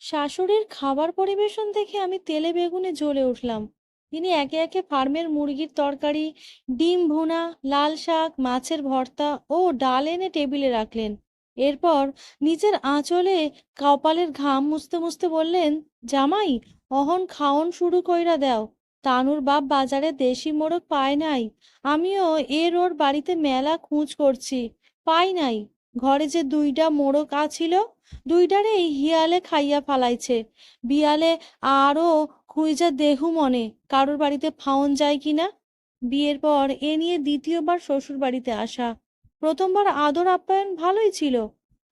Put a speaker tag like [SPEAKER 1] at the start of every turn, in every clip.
[SPEAKER 1] শাশুড়ির খাবার পরিবেশন দেখে আমি তেলে বেগুনে জ্বলে উঠলাম। তিনি একে একে ফার্মের মুরগির তরকারি, ডিম ভুনা, লাল শাক, মাছের ভর্তা ও ডাল এনে টেবিলে রাখলেন। এরপর নিজের আঁচলে কপালের ঘাম মুছতে মুছতে বললেন, জামাই, অহন খাওন শুরু কইরা দাও। তানুর বাপ বাজারে দেশি মোড়ক পায় নাই। আমিও এর ওর বাড়িতে মেলা খুঁজ করছি। পাই নাই। ঘরে যে দুইটা মোরগ আছিল দুইটারে দুইটারেই হিয়ালে খাইয়া ফালাইছে। বিয়ালে আরও খুঁজা দেহু মনে, কারোর বাড়িতে ফাউন যায় কিনা বিয়ের পর এ নিয়ে দ্বিতীয়বার শ্বশুর বাড়িতে আসা। প্রথমবার আদর আপ্যায়ন ভালোই ছিল।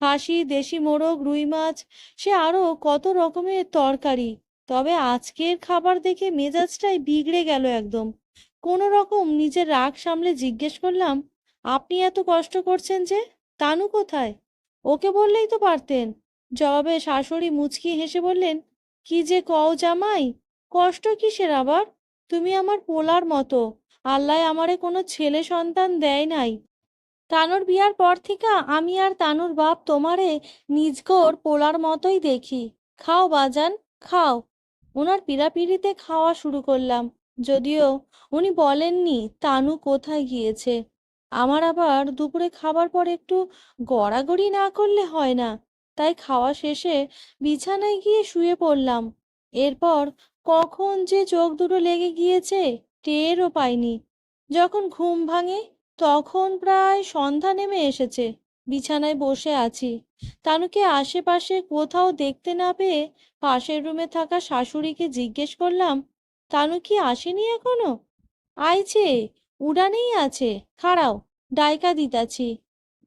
[SPEAKER 1] খাসি, দেশি মোরগ রুই মাছ, সে আরও কত রকমের তরকারি। তবে আজকের খাবার দেখে মেজাজটাই বিগড়ে গেল একদম। কোনো রকম নিজের রাগ সামলে জিজ্ঞেস করলাম, আপনি এত কষ্ট করছেন যে? তানু কোথায়? ওকে বললেই তো পারতেন। জবাবে শাশুড়ি মুচকি হেসে বললেন, কি যে কও জামাই, কষ্ট কিসের আবার? তুমি আমার পোলার মতো। আল্লাহ আমারে কোনো ছেলে সন্তান দেয় নাই। তানুর বিয়ার পর থেকে আমি আর তানুর বাপ তোমারে নিজগোর পোলার মতোই দেখি। খাও বাজান, খাও। ওনার পিড়াপিড়িতে খাওয়া শুরু করলাম। যদিও উনি বলেননি তানু কোথায় গিয়েছে। আমার আবার দুপুরে খাবার পর একটু গড়াগড়ি না করলে হয় না। তাই খাওয়া শেষে বিছানায় গিয়ে শুয়ে পড়লাম। এরপর কখন যে চোখ দুটো লেগে গিয়েছে টেরও পাইনি। যখন ঘুম ভাঙে তখন প্রায় সন্ধ্যা নেমে এসেছে। বিছানায় বসে আছি। তানুকে আশেপাশে কোথাও দেখতে না পেয়ে পাশের রুমে থাকা শাশুড়িকে জিজ্ঞেস করলাম, তানু কি আসেনি এখনও? আইছে। উড়ানেই আছে, খাড়াও, ডাইকা দিতাছি।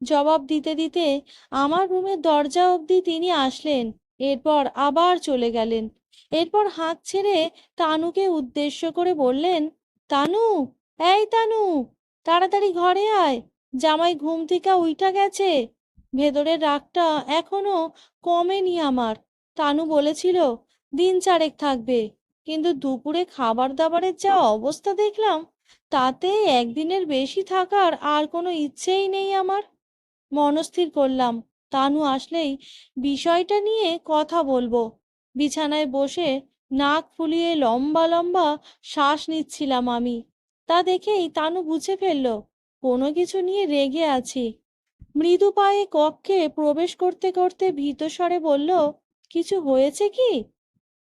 [SPEAKER 1] জবাব দিতে দিতে আমার রুমের দরজা অবধি তিনি আসলেন, এরপর আবার চলে গেলেন। এরপর হাঁক ছেড়ে তানুকে উদ্দেশ্য করে বললেন, তানু, এই তানু, তাড়াতাড়ি ঘরে আয়, জামাই ঘুম থেকে উইঠা গেছে। ভেতরের রাগটা এখনও কমেনি আমার। তানু বলেছিল, দিন চারেক থাকবে। কিন্তু দুপুরে খাবার দাবারের যা অবস্থা দেখলাম, তাতে একদিনের বেশি থাকার আর কোনো ইচ্ছেই নেই আমার। মনস্থির করলাম, তানু আসলেই বিষয়টা নিয়ে কথা বলব। বিছানায় বসে নাক ফুলিয়ে লম্বা লম্বা শ্বাস নিচ্ছিলাম আমি। তা দেখেই তানু বুঝে ফেলল, কোনো কিছু নিয়ে রেগে আছি। মৃদু পায়ে কক্ষে প্রবেশ করতে করতে ভীত স্বরে বলল, কিছু হয়েছে কি?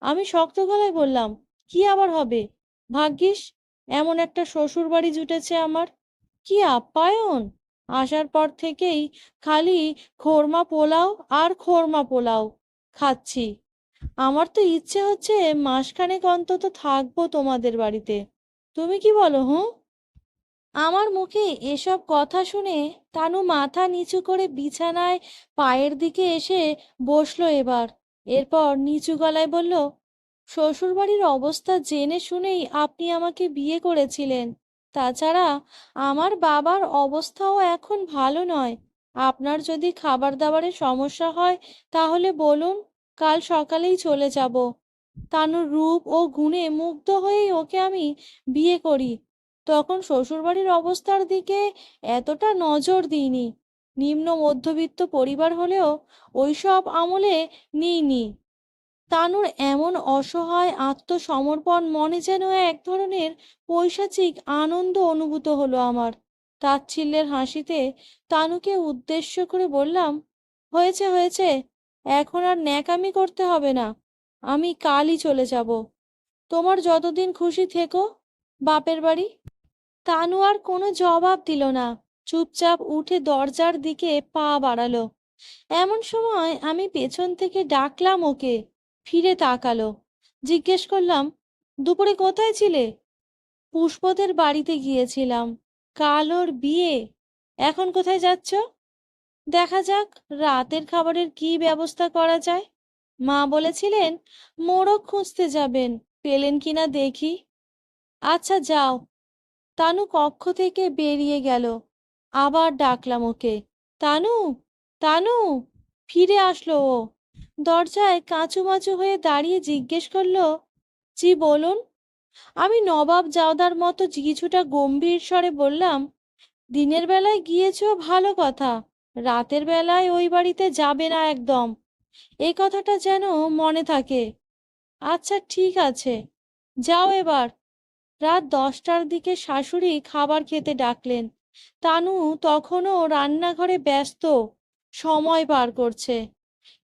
[SPEAKER 1] আমি শক্ত গলায় বললাম, কি আবার হবে? ভাগ্যিস, এমন একটা শ্বশুর বাড়ি জুটেছে আমার। কি আপ্যায়ন! আসার পর থেকেই খালি খোরমা পোলাও আর খোরমা পোলাও খাচ্ছি। আমার তো ইচ্ছে হচ্ছে মাসখানেক অন্তত থাকব তোমাদের বাড়িতে। তুমি কি বলো, হুঁ? আমার মুখে এসব কথা শুনে তানু মাথা নিচু করে বিছানায় পায়ের দিকে এসে বসল এবার। এরপর নিচু গলায় বলল, শ্বশুরবাড়ির অবস্থা জেনে শুনেই আপনি আমাকে বিয়ে করেছিলেন। তাছাড়া আমার বাবার অবস্থাও এখন ভালো নয়। আপনার যদি খাবার দাবারের সমস্যা হয়, তাহলে বলুন, কাল সকালেই চলে যাব। তানুর রূপ ও গুণে মুগ্ধ হয়েই ওকে আমি বিয়ে করি। তখন শ্বশুরবাড়ির অবস্থার দিকে এতটা নজর দিইনি। নিম্ন মধ্যবিত্ত পরিবার হলেও ওইসব আমলে নিইনি তানুর এমন অসহায় আত্মসমর্পণ মনে যেন এক ধরনের পৈশাচিক আনন্দ অনুভূত হলো আমার। তাচ্ছিল্যের হাসিতে তানুকে উদ্দেশ্য করে বললাম, হয়েছে হয়েছে, এখন আর ন্যাকামি করতে হবে না, আমি কালই চলে যাব। তোমার যতদিন খুশি থেকো, বাপের বাড়ি। তানু আর কোনো জবাব দিল না। চুপচাপ উঠে দরজার দিকে পা বাড়ালো। এমন সময় আমি পেছন থেকে ডাকলাম ওকে, ফিরে তাকালো। জিজ্ঞেস করলাম, দুপুরে কোথায় ছিলে? পুষ্পদের বাড়িতে গিয়েছিলাম। কাল ওর বিয়ে। এখন কোথায় যাচ্ছ? দেখা যাক, রাতের খাবারের কি ব্যবস্থা করা যায়। মা বলেছিলেন মোড়ক খুঁজতে যাবেন। পেলেন কিনা দেখি। আচ্ছা যাও। তানু কক্ষ থেকে বেরিয়ে গেল। আবার ডাকলাম ওকে। তানু তানু, ফিরে আসলো ও। দরজায় কাঁচুমাচু হয়ে দাঁড়িয়ে জিজ্ঞেস করল, জি, বলুন। আমি নবাব জাওদার মতো কিছুটা গম্ভীর স্বরে বললাম, দিনের বেলায় গিয়েছো ভালো কথা, রাতের বেলায় ওই বাড়িতে যাবে না একদম। এই কথাটা যেন মনে থাকে। আচ্ছা ঠিক আছে, যাও এবার। রাত দশটার দিকে শাশুড়ি খাবার খেতে ডাকলেন। তানু তখনও রান্নাঘরে ব্যস্ত, সময় পার করছে।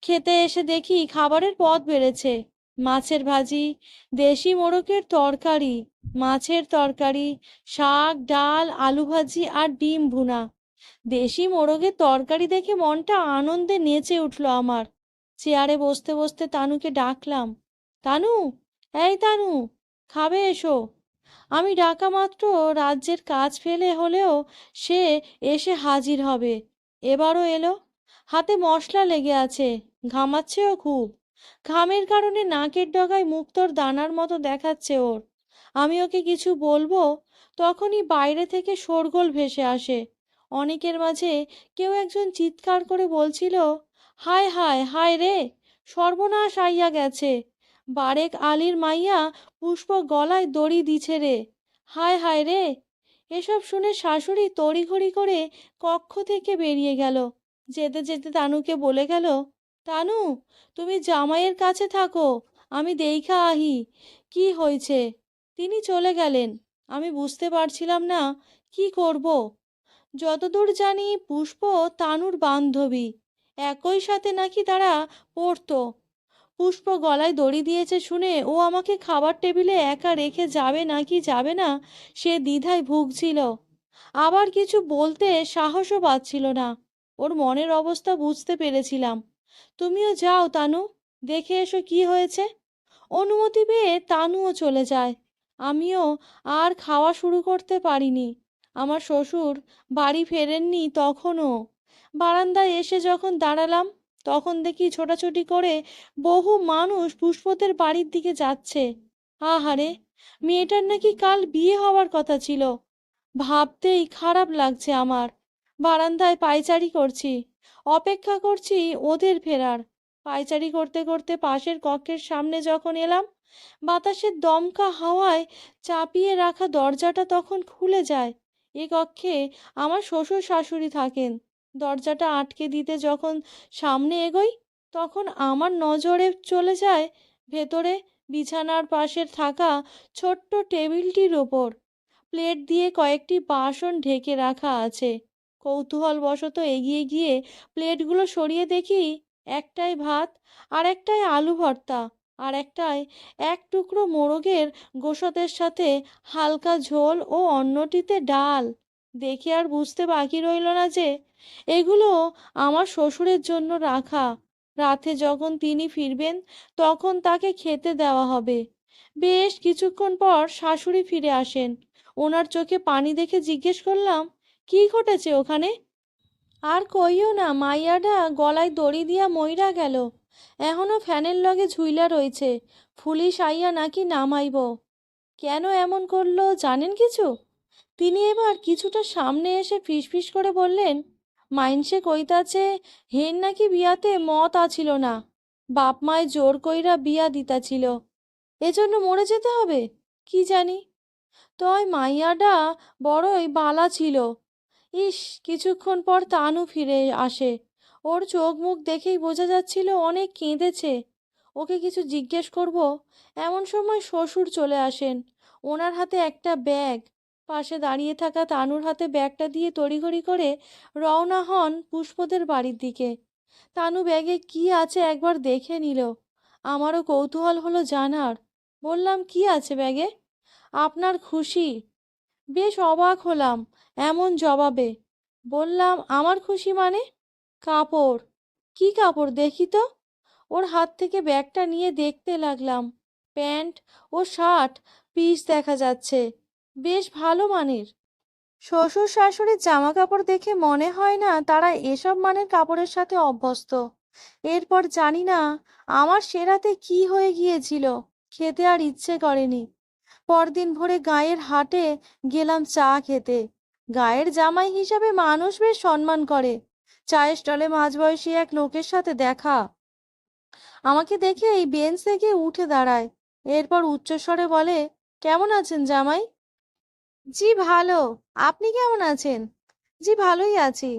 [SPEAKER 1] খেতে এসে দেখি খাবারের পদ বেড়েছে। মাছের ভাজি, দেশি মোড়কের তরকারি, মাছের তরকারি, শাক, ডাল, আলু ভাজি আর ডিম ভুনা। দেশি মোড়কের তরকারি দেখে মনটা আনন্দে নেচে উঠল আমার। চেয়ারে বসতে বসতে তানুকে ডাকলাম, তানু, এই তানু, খাবে এসো। আমি ডাকা মাত্র রাজ্যের কাজ ফেলে হলেও সে এসে হাজির হবে। এবারও এলো। হাতে মশলা লেগে আছে। ঘামাচ্ছেও খুব। ঘামের কারণে নাকের ডগায় মুক্তোর দানার মতো দেখাচ্ছে ওর। আমি ওকে কিছু বলব? তখনই বাইরে থেকে শোরগোল ভেসে আসে। অনেকের মাঝে কেউ একজন চিৎকার করে বলছিল, হায় হায় হায় রে! সর্বনাশ আইয়া গেছে। বারেক আলীর মাইয়া পুষ্প গলায় দড়ি দিছে রে। হায় হায় রে, এসব শুনে শাশুড়ি তড়িঘড়ি করে কক্ষ থেকে বেরিয়ে গেল। যেতে যেতে তানুকে বলে গেল, তানু, তুমি জামাইয়ের কাছে থাকো, আমি দেইখা আহি, কি হয়েছে? তিনি চলে গেলেন। আমি বুঝতে পারছিলাম না, কি করব? যতদূর জানি পুষ্প তানুর বান্ধবী, একই সাথে নাকি তারা পড়তো। পুষ্প গলায় দড়ি দিয়েছে শুনে ও আমাকে খাবার টেবিলে একা রেখে যাবে নাকি যাবে না, সে দ্বিধায় ভুগছিল। আবার কিছু বলতে সাহসও পাচ্ছিল না। ওর মনের অবস্থা বুঝতে পেরেছিলাম। তুমিও যাও, তানু। দেখে এসো কি হয়েছে। অনুমতি পেয়ে তানুও চলে যায়। আমিও আর খাওয়া শুরু করতে পারিনি। আমার শ্বশুর বাড়ি ফেরেননি তখনও। বারান্দায় এসে যখন দাঁড়ালাম তখন দেখি ছোটাছুটি করে বহু মানুষ পুষ্পদের বাড়ির দিকে যাচ্ছে। আহারে, মেয়েটার নাকি কাল বিয়ে হওয়ার কথা ছিল। ভাবতেই খারাপ লাগছে আমার। বারান্দায় পায়চারি করছি। অপেক্ষা করছি ওদের ফেরার। পায়চারি করতে করতে পাশের কক্ষের সামনে যখন এলাম বাতাসের দমকা হাওয়ায় চাপিয়ে রাখা দরজাটা তখন খুলে যায়। এ কক্ষে আমার শ্বশুর শাশুড়ি থাকেন। দরজাটা আটকে দিতে যখন সামনে এগোই, তখন আমার নজরে চলে যায় ভেতরে বিছানার পাশে থাকা ছোট্ট টেবিলটির ওপর। প্লেট দিয়ে কয়েকটি বাসন ঢেকে রাখা আছে। কৌতূহলবশত এগিয়ে গিয়ে প্লেটগুলো সরিয়ে দেখি, একটাই ভাত আর একটাই আলু ভর্তা আর একটায় এক টুকরো মোরগের গোশতের সাথে হালকা ঝোল ও অন্যটিতে ডাল। দেখে আর বুঝতে বাকি রইল না যে, এগুলো আমার শ্বশুরের জন্য রাখা। রাতে যখন তিনি ফিরবেন, তখন তাকে খেতে দেওয়া হবে। বেশ কিছুক্ষণ পর শাশুড়ি ফিরে আসেন। ওনার চোখে পানি দেখে জিজ্ঞেস করলাম, কি ঘটেছে ওখানে? আর কইও না মাইয়াডা গলায় দড়ি দিয়া মইরা গেল। এখনও ফ্যানের লগে ঝুইলা রয়েছে পুলিশ আইয়া নাকি নামাইব। কেন এমন করল, জানেন কিছু? তিনি এবার কিছুটা সামনে এসে ফিসফিস করে বললেন মাইনসে কইতাছে হেন নাকি বিয়াতে মত আছিল না। বাপ মায় জোর কইরা বিয়া দিতাছিল। এজন্য মরে যেতে হবে? কি জানি? তয় মাইয়াডা বড়ই বালা ছিল। ইস, কিছুক্ষণ পর তানু ফিরে আসে। ওর চোখ মুখ দেখেই বোঝা যাচ্ছিল অনেক কেঁদেছে। ওকে কিছু জিজ্ঞেস করব? এমন সময় শ্বশুর চলে আসেন। ওনার হাতে একটা ব্যাগ। পাশে দাঁড়িয়ে থাকা তানুর হাতে ব্যাগটা দিয়ে তড়িঘড়ি করে রওনা হন পুষ্পদের বাড়ির দিকে। তানু ব্যাগে কি আছে একবার দেখে নিল। আমারও কৌতূহল হলো জানার। বললাম, কি আছে ব্যাগে? আপনার খুশি। বেশ অবাক হলাম, এমন জবাবে। বললাম, আমার খুশি মানে? কাপড়। কি কাপড়, দেখি তো। ওর হাত থেকে ব্যাগটা নিয়ে দেখতে লাগলাম। প্যান্ট ও শার্ট পিস দেখা যাচ্ছে। বেশ ভালো মানের। শ্বশুর শাশুড়ির জামা কাপড় দেখে মনে হয় না তারা এসব মানের কাপড়ের সাথে অভ্যস্ত। এরপর জানি না আমার সেরাতে কি হয়ে গিয়েছিল, খেতে আর ইচ্ছে করেনি। পরদিন ভোরে গায়ের হাটে গেলাম চা খেতে। গায়ের জামাই হিসাবে মানুষ বেশ সম্মান করে। চায়ের স্টলে মাঝবয়সী এক লোকের সাথে দেখা। আমাকে দেখে এই বেঞ্চ থেকে উঠে দাঁড়ায়। এরপর উচ্চস্বরে বলে, কেমন আছেন জামাই? জি, ভালো। আপনি কেমন আছেন? জি, ভালোই আছি।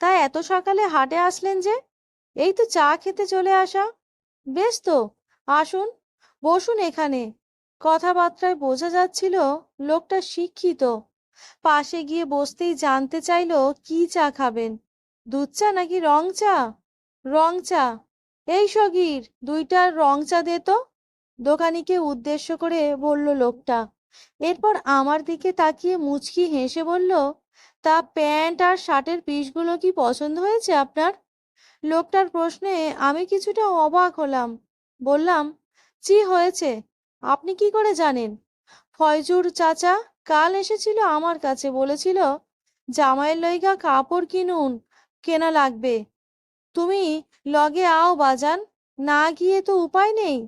[SPEAKER 1] তা এত সকালে হাটে আসলেন যে? এই তো চা খেতে চলে আসা। বেশ তো, আসুন, বসুন এখানে। কথাবার্তায় বোঝা যাচ্ছিল লোকটা শিক্ষিত। পাশে গিয়ে বসতেই জানতে চাইলো, কি চা খাবেন? দুধ চা নাকি রং চা? রং চা। এই সগির, দুইটা রং চা দে তো। দোকানিকে উদ্দেশ্য করে বলল লোকটা। এরপর আমার দিকে তাকিয়ে মুচকি হেসে বলল, তা প্যান্ট আর শার্টের পিসগুলো কি পছন্দ হয়েছে আপনার? লোকটার প্রশ্নে আমি কিছুটা অবাক হলাম। বললাম জি হয়েছে। আপনি কি করে জানেন? ফয়জুর চাচা কাল এসেছিল আমার কাছে, বলেছিল, জামাইয়ের লইগা কাপড় কিনুন, কেনা লাগবে। তুমি লগে আও বাজান, না গিয়ে তো উপায় নেই।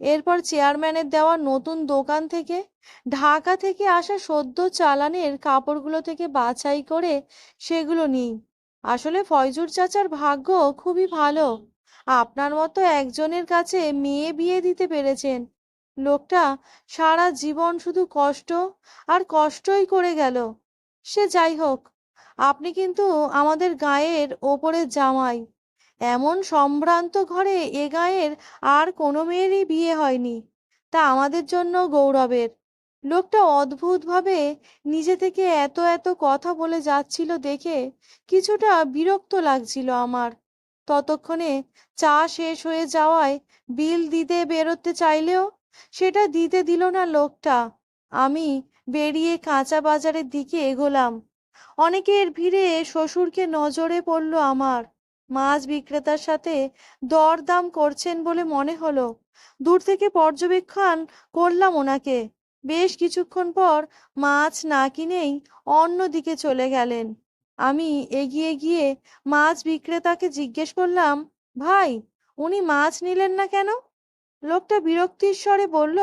[SPEAKER 1] এরপর চেয়ারম্যানের দেওয়া নতুন দোকান থেকে ঢাকা থেকে আসা সদ্য চালানের কাপড়গুলো থেকে বাছাই করে সেগুলো নিই। আসলে ফয়জুর চাচার ভাগ্য খুবই ভালো। আপনার মতো একজনের কাছে মেয়ে বিয়ে দিতে পেরেছেন। লোকটা সারা জীবন শুধু কষ্ট আর কষ্টই করে গেল। সে যাই হোক, আপনি কিন্তু আমাদের গায়ের ওপরের জামাই। এমন সম্ভ্রান্ত ঘরে এ গায়ের আর কোনো মেয়েরই বিয়ে হয়নি। তা আমাদের জন্য গৌরবের। লোকটা অদ্ভুতভাবে নিজে থেকে এত এত কথা বলে যাচ্ছিল দেখে কিছুটা বিরক্ত লাগছিল আমার। ততক্ষণে চা শেষ হয়ে যাওয়ায় বিল দিতে বেরোতে চাইলেও সেটা দিতে দিল না লোকটা। আমি বেরিয়ে কাঁচা বাজারের দিকে এগোলাম। অনেকের ভিড়ে শ্বশুরকে নজরে পড়ল আমার। মাছ বিক্রেতার সাথে দরদাম করছেন বলে মনে হলো। দূর থেকে পর্যবেক্ষণ করলাম ওনাকে। বেশ কিছুক্ষণ পর মাছ না কিনেই অন্যদিকে চলে গেলেন। আমি এগিয়ে গিয়ে মাছ বিক্রেতাকে জিজ্ঞেস করলাম, ভাই, উনি মাছ নিলেন না কেন? লোকটা বিরক্তির স্বরে বলল,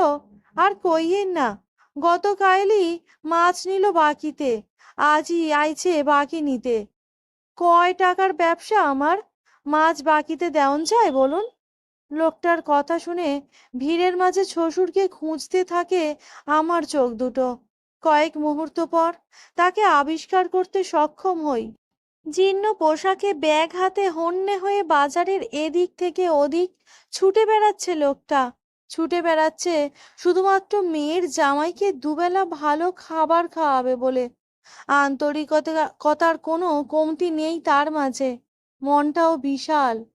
[SPEAKER 1] আর কইয়েন না, গতকালই মাছ নিল বাকিতে, আজই আইছে বাকি নিতে। কয় টাকার ব্যবসা আমার? মাছ বাকিতে দেওন যায় বলুন। লোকটার কথা শুনে ভিড়ের মাঝে শ্বশুরকে খুঁজতে থাকে আমার চোখ দুটো। কয়েক মুহূর্ত পর তাকে আবিষ্কার করতে সক্ষম হই। জীর্ণ পোশাকে ব্যাগ হাতে হন্যে হয়ে বাজারের এদিক থেকে ওদিক ছুটে বেড়াচ্ছে লোকটা। ছুটে বেড়াচ্ছে শুধুমাত্র মেয়ের জামাইকে দুবেলা ভালো খাবার খাওয়াবে বলে। আন্তরিকতা কথার কোনো কমতি নেই তার মাঝে। মনটাও বিশাল।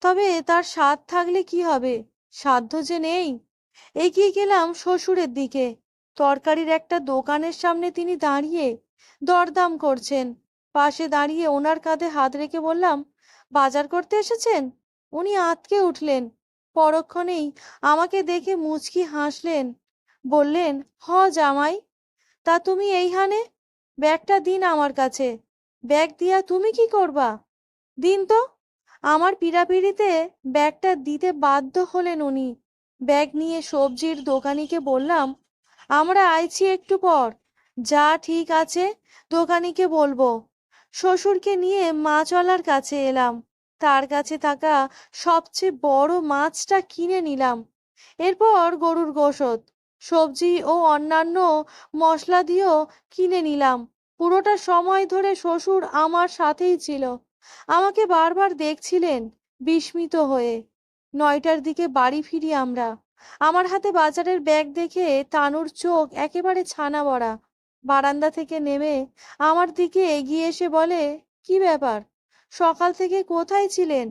[SPEAKER 1] তবে তার স্বাদ থাকলে কি হবে? সাধ্য যে নেই। এগিয়ে গেলাম শ্বশুরের দিকে। তরকারির একটা দোকানের সামনে তিনি দাঁড়িয়ে দরদাম করছেন। পাশে দাঁড়িয়ে ওনার কাঁধে হাত রেখে বললাম, বাজার করতে এসেছেন? উনি আঁতকে উঠলেন। পরক্ষণেই আমাকে দেখে মুচকি হাসলেন। বললেন, হ জামাই, তা তুমি এইখানে? ব্যাগটা দিন আমার কাছে। ব্যাগ দিয়া তুমি কি করবা? দিন তো। আমার পিড়াপিড়িতে ব্যাগটা দিতে বাধ্য হলেন উনি। ব্যাগ নিয়ে সবজির দোকানিকে বললাম, আমরা আইছি একটু পর। যা ঠিক আছে দোকানিকে বলব। শ্বশুরকে নিয়ে মাছওয়ালার কাছে এলাম। তার কাছে থাকা সবচেয়ে বড় মাছটা কিনে নিলাম। এরপর গরুর গোশত। সবজি ও অন্যান্য মশলা দিয়েও কিনে নিলাম। পুরোটা সময় ধরে শ্বশুর আমার সাথেই ছিল। আমাকে বারবার দেখছিলেন বিস্মিত হয়ে। নয়টার দিকে বাড়ি ফিরি আমরা। আমার হাতে বাজারের ব্যাগ দেখে তানুর চোখ একেবারে ছানা বড়া বারান্দা থেকে নেমে আমার দিকে এগিয়ে এসে বলে, কি ব্যাপার? সকাল থেকে কোথায় ছিলেন?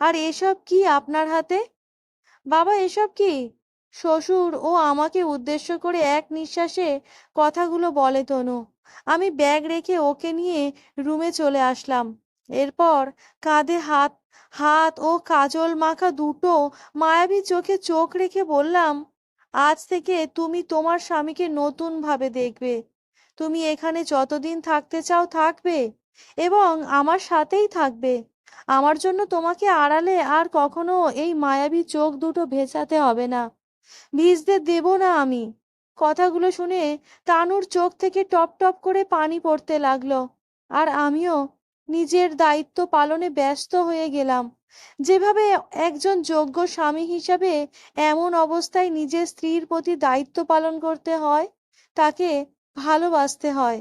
[SPEAKER 1] আর এসব কি আপনার হাতে? বাবা, এসব কি? শ্বশুর ও আমাকে উদ্দেশ্য করে এক নিঃশ্বাসে কথাগুলো বলে, তনু, আমি ব্যাগ রেখে ওকে নিয়ে রুমে চলে আসলাম। এরপর কাঁধে হাত হাত ও কাজল মাখা দুটো মায়াবী চোখে চোখ রেখে বললাম, আজ থেকে তুমি তোমার স্বামীকে নতুন ভাবে দেখবে। তুমি এখানে যতদিন থাকতে চাও থাকবে এবং আমার সাথেই থাকবে। আমার জন্য তোমাকে আড়ালে আর কখনো এই মায়াবী চোখ দুটো ভেজাতে হবে না। ভিজতে দেব না আমি। কথাগুলো শুনে তানুর চোখ থেকে টপ টপ করে পানি পড়তে লাগল। আর আমিও নিজের দায়িত্ব পালনে ব্যস্ত হয়ে গেলাম। যেভাবে একজন যোগ্য স্বামী হিসাবে এমন অবস্থায় নিজের স্ত্রীর প্রতি দায়িত্ব পালন করতে হয়, তাকে ভালোবাসতে হয়।